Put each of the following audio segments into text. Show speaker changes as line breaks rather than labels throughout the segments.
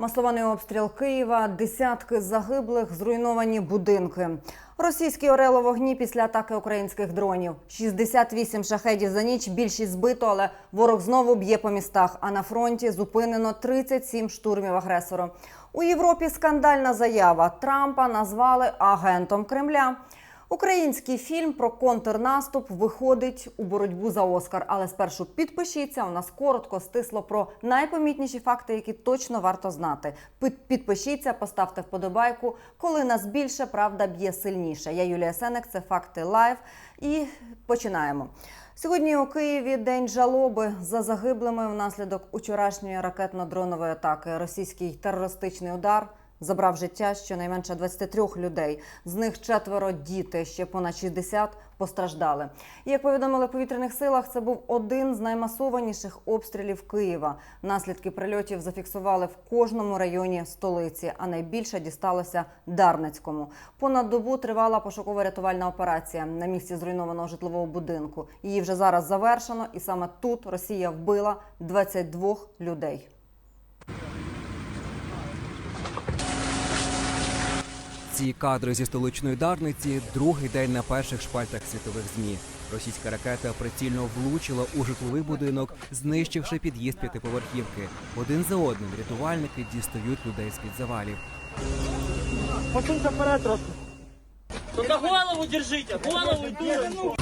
Масований обстріл Києва, десятки загиблих, зруйновані будинки. Російські орели вогні після атаки українських дронів. 68 шахедів за ніч, більшість збито, але ворог знову б'є по містах. А на фронті зупинено 37 штурмів агресора. У Європі скандальна заява. Трампа назвали агентом Кремля. Український фільм про контрнаступ виходить у боротьбу за Оскар. Але спершу підпишіться. У нас коротко стисло про найпомітніші факти, які точно варто знати. Підпишіться, поставте вподобайку. Коли нас більше, правда б'є сильніше. Я Юлія Сенек, це факти лайв. І починаємо. Сьогодні у Києві день жалоби за загиблими внаслідок учорашньої ракетно-дронової атаки. Російський терористичний удар забрав життя щонайменше 23 людей. З них четверо діти, ще понад 60 постраждали. Як повідомили в повітряних силах, це був один з наймасованіших обстрілів Києва. Наслідки прильотів зафіксували в кожному районі столиці, а найбільше дісталося Дарницькому. Понад добу тривала пошуково-рятувальна операція на місці зруйнованого житлового будинку. Її вже зараз завершено, і саме тут Росія вбила 22 людей.
Ці кадри зі столичної Дарниці другий день на перших шпальтах світових змі. Російська ракета прицільно влучила у житловий будинок, знищивши під'їзд п'ятиповерхівки. Один за одним рятувальники дістають людей з-під завалів.
Посунься вперед трошки. Только голову держите, голову дуру.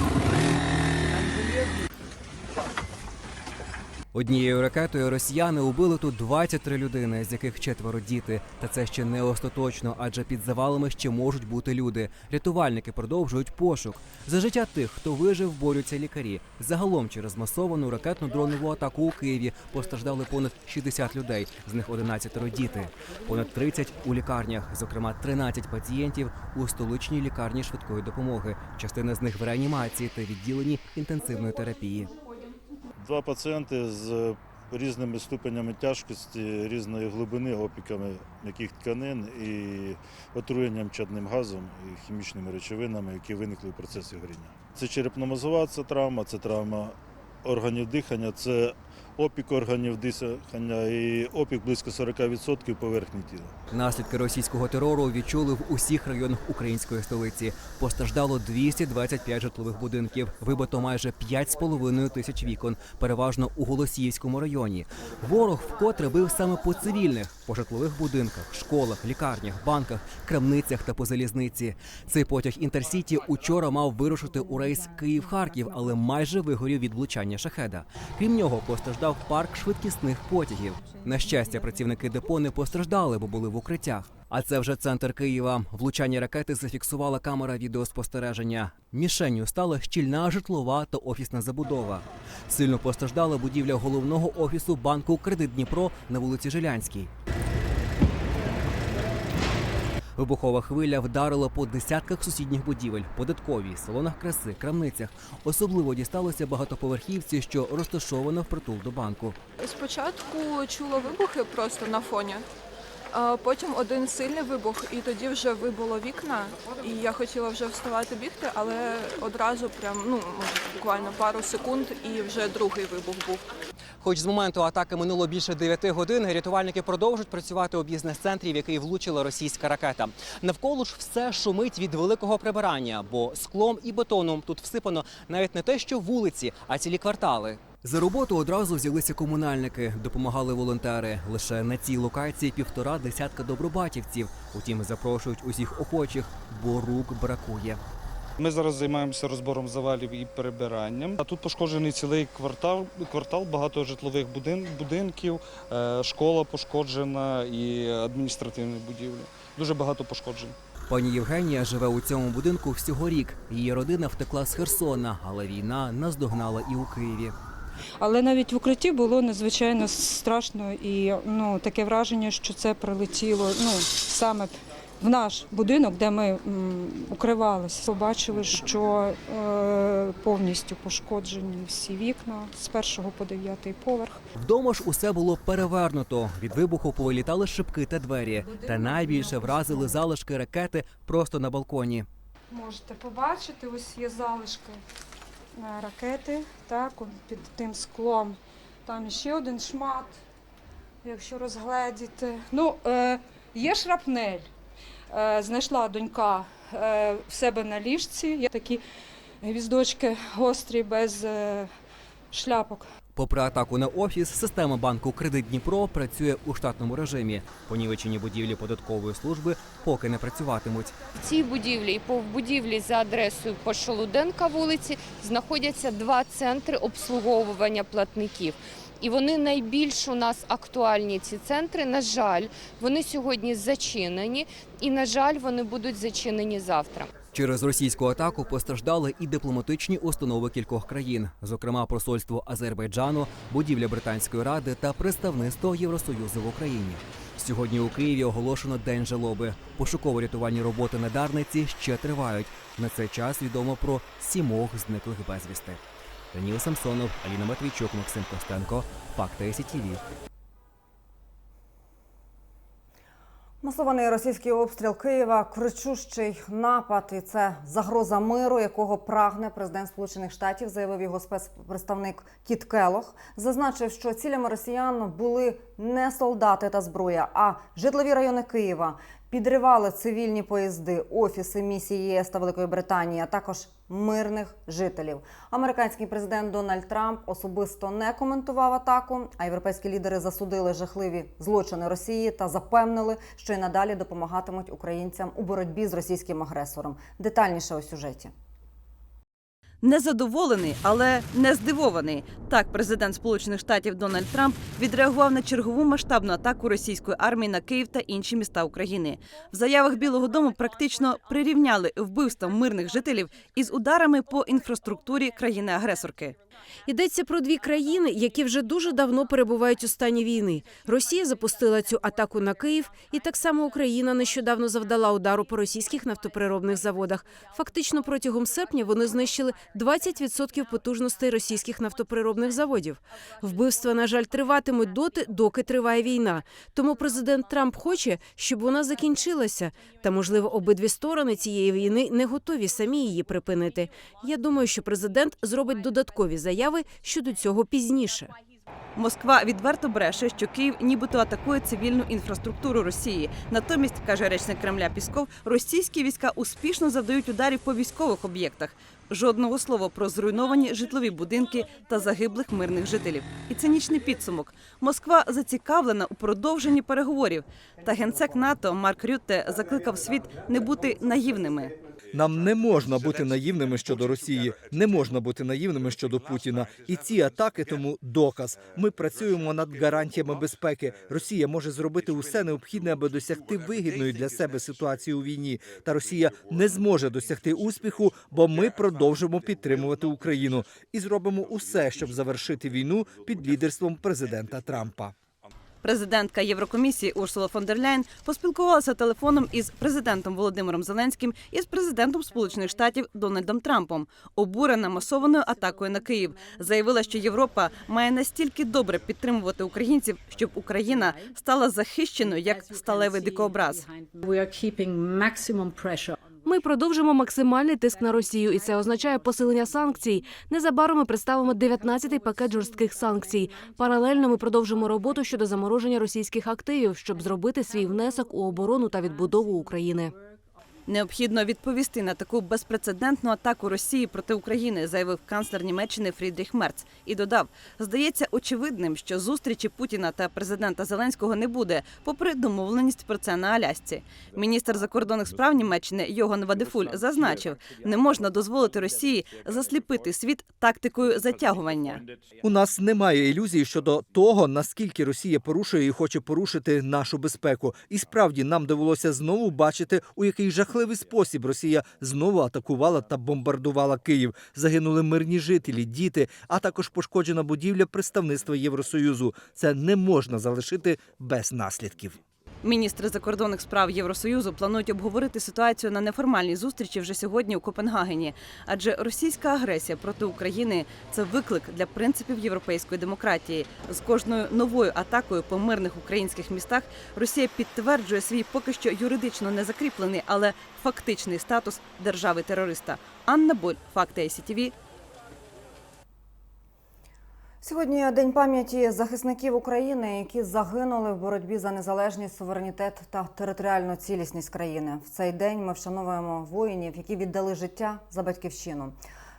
Однією ракетою росіяни убили тут 23 людини, з яких четверо діти. Та це ще не остаточно, адже під завалами ще можуть бути люди. Рятувальники продовжують пошук. За життя тих, хто вижив, борються лікарі. Загалом через масовану ракетно-дронову атаку у Києві постраждали понад 60 людей, з них 11 діти. Понад 30 у лікарнях, зокрема 13 пацієнтів у столичній лікарні швидкої допомоги. Частина з них в реанімації та відділенні інтенсивної терапії.
Два пацієнти з різними ступенями тяжкості, різної глибини, опіками м'яких тканин і отруєнням чадним газом і хімічними речовинами, які виникли в процесі горіння. Це черепно-мозова це травма, це травма органів дихання, це опік органів дихання і опік близько 40% поверхні тіла.
Наслідки російського терору відчули в усіх районах української столиці. Постраждало 225 житлових будинків, вибито майже 5,5 тисяч вікон, переважно у Голосіївському районі. Ворог вкотре бив саме по цивільних, по житлових будинках, школах, лікарнях, банках, крамницях та по залізниці. Цей потяг інтерсіті учора мав вирушити у рейс Київ-Харків, але майже вигорів від влучання шахеда. Крім нього, постраждав парк швидкісних потягів. На щастя, працівники депо не постраждали, бо були в укриттях. А це вже центр Києва. Влучання ракети зафіксувала камера відеоспостереження. Мішенню стала щільна житлова та офісна забудова. Сильно постраждала будівля головного офісу банку Кредит Дніпро на вулиці Жилянській. Вибухова хвиля вдарила по десятках сусідніх будівель, податковій, салонах краси, крамницях. Особливо дісталося багатоповерхівці, що розташовано впритул до банку.
Спочатку чула вибухи просто на фоні. А потім один сильний вибух, і тоді вже вибуло вікна. І я хотіла вже вставати бігти, але одразу прям ну буквально пару секунд, і вже другий вибух був.
Хоч з моменту атаки минуло більше 9 годин, рятувальники продовжують працювати у бізнес-центрі, в який влучила російська ракета. Навколо ж все шумить від великого прибирання, бо склом і бетоном тут всипано навіть не те, що вулиці, а цілі квартали. За роботу одразу взялися комунальники, допомагали волонтери. Лише на цій локації півтора десятка добробатівців. Утім, запрошують усіх охочих, бо рук бракує.
Ми зараз займаємося розбором завалів і перебиранням. А тут пошкоджений цілий квартал, квартал багато житлових будин, будинків, е, школа пошкоджена і адміністративні будівлі. Дуже багато пошкоджень.
Пані Євгенія живе у цьому будинку всього рік. Її родина втекла з Херсона, але війна наздогнала і у Києві.
Але навіть в укритті було надзвичайно страшно і ну таке враження, що це прилетіло ну саме в наш будинок, де ми укривалися. Побачили, що е, повністю пошкоджені всі вікна з першого по дев'ятий поверх.
Вдома ж усе було перевернуто. Від вибуху повилітали шибки та двері. Та найбільше вразили залишки ракети просто на балконі.
Можете побачити, ось є залишки е, ракети, так, під тим склом. Там ще один шмат якщо розгледіти. Ну, е, є шрапнель. Е, знайшла донька е, в себе на ліжці. Є такі гвіздочки гострі без е, шляпок.
Попри атаку на офіс, система банку Кредит Дніпро працює у штатному режимі. Понівечені будівлі податкової служби поки не працюватимуть.
В цій будівлі і по будівлі за адресою по Шолуденка вулиці знаходяться два центри обслуговування платників. І вони найбільш у нас актуальні ці центри. На жаль, вони сьогодні зачинені, і на жаль, вони будуть зачинені завтра.
Через російську атаку постраждали і дипломатичні установи кількох країн, зокрема посольство Азербайджану, будівля Британської ради та представництво Євросоюзу в Україні. Сьогодні у Києві оголошено день жалоби. Пошуково-рятувальні роботи на Дарниці ще тривають. На цей час відомо про сімох зниклих безвісти. Даніл Самсонов, Аліна Матвійчук, Максим Костенко. Факти СІТІВІ.
Масований російський обстріл Києва, кричущий напад, і це загроза миру, якого прагне президент Сполучених Штатів, заявив його спецпредставник Кіт Келох. Зазначив, що цілями росіян були не солдати та зброя, а житлові райони Києва. Підривали цивільні поїзди, офіси місії ЄС та Великої Британії, а також мирних жителів. Американський президент Дональд Трамп особисто не коментував атаку. А європейські лідери засудили жахливі злочини Росії та запевнили, що й надалі допомагатимуть українцям у боротьбі з російським агресором. Детальніше у сюжеті.
Незадоволений, але не здивований. Так, президент Сполучених Штатів Дональд Трамп відреагував на чергову масштабну атаку російської армії на Київ та інші міста України. В заявах Білого Дому практично прирівняли вбивства мирних жителів із ударами по інфраструктурі країни-агресорки.
Йдеться про дві країни, які вже дуже давно перебувають у стані війни. Росія запустила цю атаку на Київ, і так само Україна нещодавно завдала удару по російських нафтопереробних заводах. Фактично, протягом серпня вони знищили 20% потужностей російських нафтопереробних заводів. Вбивства, на жаль, триватимуть доти, доки триває війна. Тому президент Трамп хоче, щоб вона закінчилася. Та можливо, обидві сторони цієї війни не готові самі її припинити. Я думаю, що президент зробить додаткові заяви щодо цього пізніше.
Москва відверто бреше, що Київ нібито атакує цивільну інфраструктуру Росії. Натомість, каже речник Кремля Пісков, російські війська успішно завдають ударів по військових об'єктах. Жодного слова про зруйновані житлові будинки та загиблих мирних жителів. І цинічний підсумок. Москва зацікавлена у продовженні переговорів. Та генсек НАТО Марк Рютте закликав світ не бути наївними.
Нам не можна бути наївними щодо Росії, не можна бути наївними щодо Путіна. І ці атаки тому доказ. Ми працюємо над гарантіями безпеки. Росія може зробити усе необхідне, аби досягти вигідної для себе ситуації у війні. Та Росія не зможе досягти успіху, бо ми продовжимо підтримувати Україну і зробимо усе, щоб завершити війну під лідерством президента Трампа.
Президентка Єврокомісії Урсула фон дер Ляйн поспілкувалася телефоном із президентом Володимиром Зеленським і з президентом Сполучених Штатів Дональдом Трампом. Обурена масованою атакою на Київ, заявила, що Європа має настільки добре підтримувати українців, щоб Україна стала захищеною як сталевий дикообраз.
Ми продовжимо максимальний тиск на Росію, і це означає посилення санкцій. Незабаром ми представимо 19-й пакет жорстких санкцій. Паралельно ми продовжимо роботу щодо замороження російських активів, щоб зробити свій внесок у оборону та відбудову України.
Необхідно відповісти на таку безпрецедентну атаку Росії проти України, заявив канцлер Німеччини Фрідріх Мерц. І додав: здається очевидним, що зустрічі Путіна та президента Зеленського не буде, попри домовленість про це на Алясці. Міністр закордонних справ Німеччини Йоган Вадефуль зазначив, не можна дозволити Росії засліпити світ тактикою затягування.
У нас немає ілюзій щодо того, наскільки Росія порушує і хоче порушити нашу безпеку. І справді нам довелося знову бачити, у який жахливий спосіб Росія знову атакувала та бомбардувала Київ. Загинули мирні жителі, діти, а також пошкоджена будівля представництва Євросоюзу. Це не можна залишити без наслідків.
Міністри закордонних справ Євросоюзу планують обговорити ситуацію на неформальній зустрічі вже сьогодні у Копенгагені. Адже російська агресія проти України це виклик для принципів європейської демократії. З кожною новою атакою по мирних українських містах Росія підтверджує свій поки що юридично не закріплений, але фактичний статус держави терориста. Анна Боль, факти ICTV,
Сьогодні день пам'яті захисників України, які загинули в боротьбі за незалежність, суверенітет та територіальну цілісність країни. В цей день ми вшановуємо воїнів, які віддали життя за батьківщину.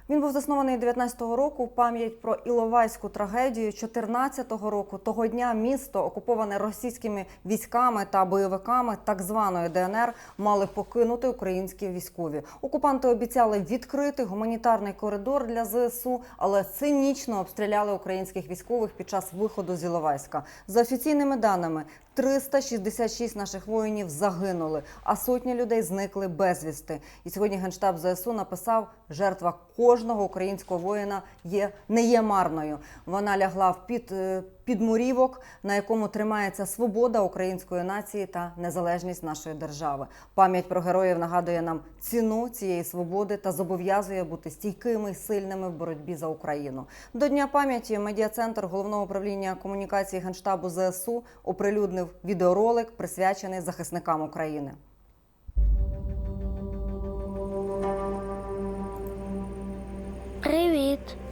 Він був заснований 19-го року. Пам'ять про Іловайську трагедію 14-го року. Того дня місто, окуповане російськими військами та бойовиками так званої ДНР, мали покинути українські військові. Окупанти обіцяли відкрити гуманітарний коридор для ЗСУ, але цинічно обстріляли українських військових під час виходу з Іловайська. За офіційними даними, 366 наших воїнів загинули, а сотні людей зникли безвісти. І сьогодні генштаб ЗСУ написав: жертва кожного українського воїна є не є марною. Вона лягла в під, е, підмурівок, на якому тримається свобода української нації та незалежність нашої держави. Пам'ять про героїв нагадує нам ціну цієї свободи та зобов'язує бути стійкими сильними в боротьбі за Україну. До Дня пам'яті медіа-центр головного управління комунікації генштабу ЗСУ оприлюднив відеоролик, присвячений захисникам України.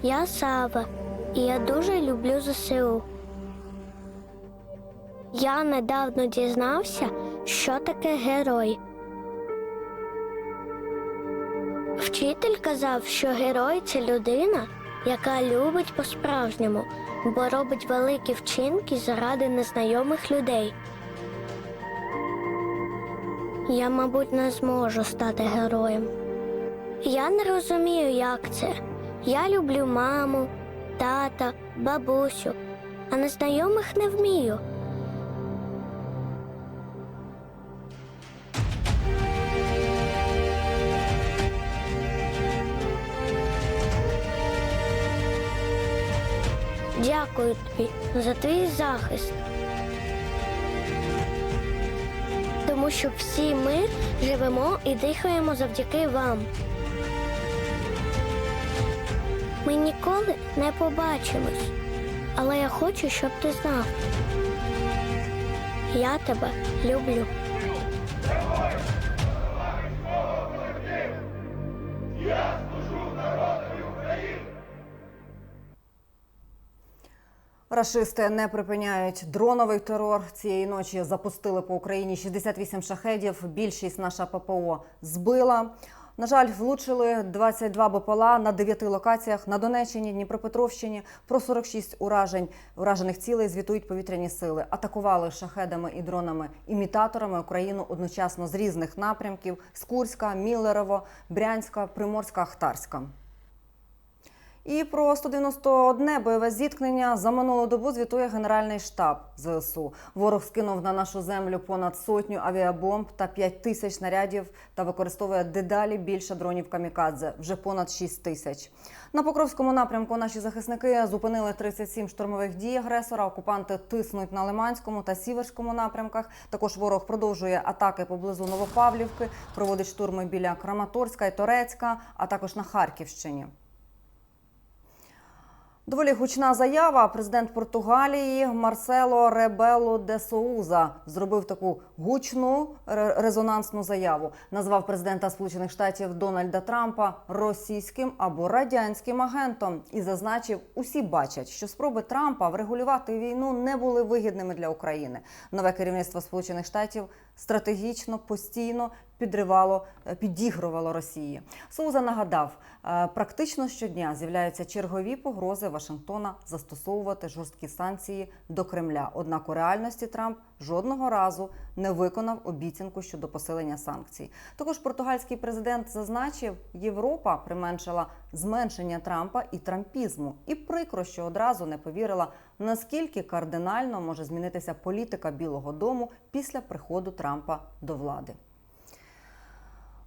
Я Сава, і я дуже люблю ЗСУ. Я недавно дізнався, що таке герой. Вчитель казав, що герой це людина, яка любить по-справжньому, бо робить великі вчинки заради незнайомих людей. Я, мабуть, не зможу стати героєм. Я не розумію, як це. Я люблю маму, тата, бабусю, а незнайомих не вмію. Дякую тобі за твій захист. Тому що всі ми живемо і дихаємо завдяки вам. Ми ніколи не побачимось, але я хочу, щоб ти знав. Я тебе люблю.
Рашисти не припиняють дроновий терор. Цієї ночі запустили по Україні 68 шахедів. Більшість наша ППО збила. На жаль, влучили 22 БПЛА на 9 локаціях на Донеччині, Дніпропетровщині. Про 46 уражень уражених цілей звітують повітряні сили. Атакували шахедами і дронами-імітаторами Україну одночасно з різних напрямків: з Курська, Міллерово, Брянська, Приморська, Ахтарська. І про 191 бойове зіткнення за минулу добу звітує Генеральний штаб ЗСУ. Ворог скинув на нашу землю понад сотню авіабомб та 5 тисяч снарядів та використовує дедалі більше дронів камікадзе вже понад 6 тисяч. На Покровському напрямку наші захисники зупинили 37 штурмових дій агресора. Окупанти тиснуть на Лиманському та Сіверському напрямках. Також ворог продовжує атаки поблизу Новопавлівки, проводить штурми біля Краматорська і Торецька, а також на Харківщині. Доволі гучна заява. Президент Португалії Марсело Ребело де Соуза зробив таку гучну ре- резонансну заяву. Назвав президента Сполучених Штатів Дональда Трампа російським або радянським агентом і зазначив, усі бачать, що спроби Трампа врегулювати війну не були вигідними для України. Нове керівництво Сполучених Штатів стратегічно постійно підривало, е, підігрувало Росії. Соуза нагадав, е, практично щодня з'являються чергові погрози Вашингтона застосовувати жорсткі санкції до Кремля. Однак у реальності Трамп жодного разу не виконав обіцянку щодо посилення санкцій. Також португальський президент зазначив, Європа применшила зменшення Трампа і трампізму, і прикро, що одразу не повірила, наскільки кардинально може змінитися політика Білого Дому після приходу Трампа до влади.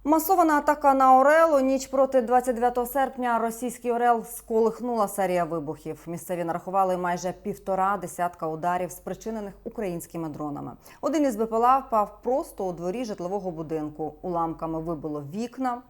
Масована атака на Орелу. Ніч проти 29 серпня російський Орел сколихнула серія вибухів. Місцеві нарахували майже півтора десятка ударів, спричинених українськими дронами. Один із БПЛА впав просто у дворі житлового будинку. Уламками вибило вікна.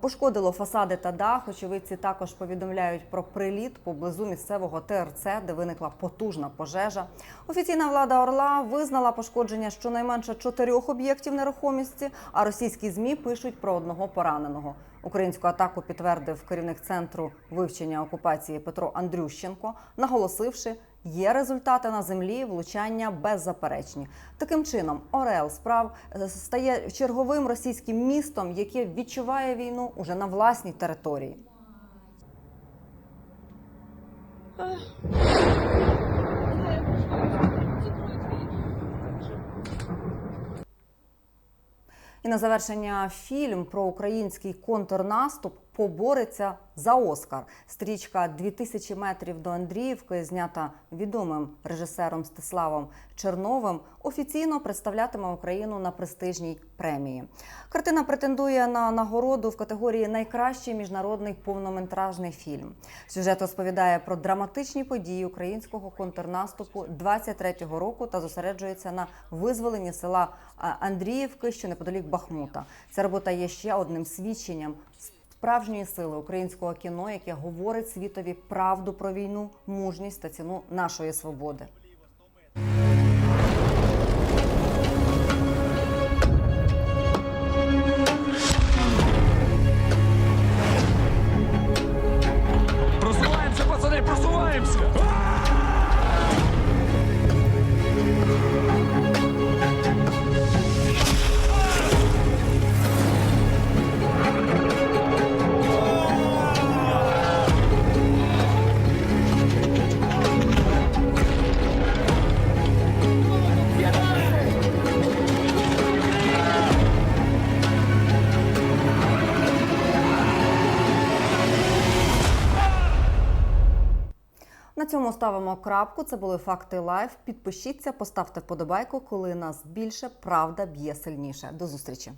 Пошкодило фасади та дах. Очевидці також повідомляють про приліт поблизу місцевого ТРЦ, де виникла потужна пожежа. Офіційна влада Орла визнала пошкодження щонайменше чотирьох об'єктів нерухомості, а російські змі пишуть про одного пораненого. Українську атаку підтвердив керівник центру вивчення окупації Петро Андрющенко, наголосивши, є результати на землі, влучання беззаперечні. Таким чином, Орел справ е, стає черговим російським містом, яке відчуває війну уже на власній території. І на завершення фільм про український контрнаступ побореться за Оскар. Стрічка «2000 метрів до Андріївки, знята відомим режисером Стиславом Черновим, офіційно представлятиме Україну на престижній премії. Картина претендує на нагороду в категорії Найкращий міжнародний повнометражний фільм. Сюжет розповідає про драматичні події українського контрнаступу 23-го року та зосереджується на визволенні села Андріївки, що неподалік Бахмута. Ця робота є ще одним свідченням справжньої сили українського кіно, яке говорить світові правду про війну, мужність та ціну нашої свободи. На цьому ставимо крапку. Це були факти лайф. Підпишіться, поставте вподобайку, коли нас більше правда б'є сильніше. До зустрічі.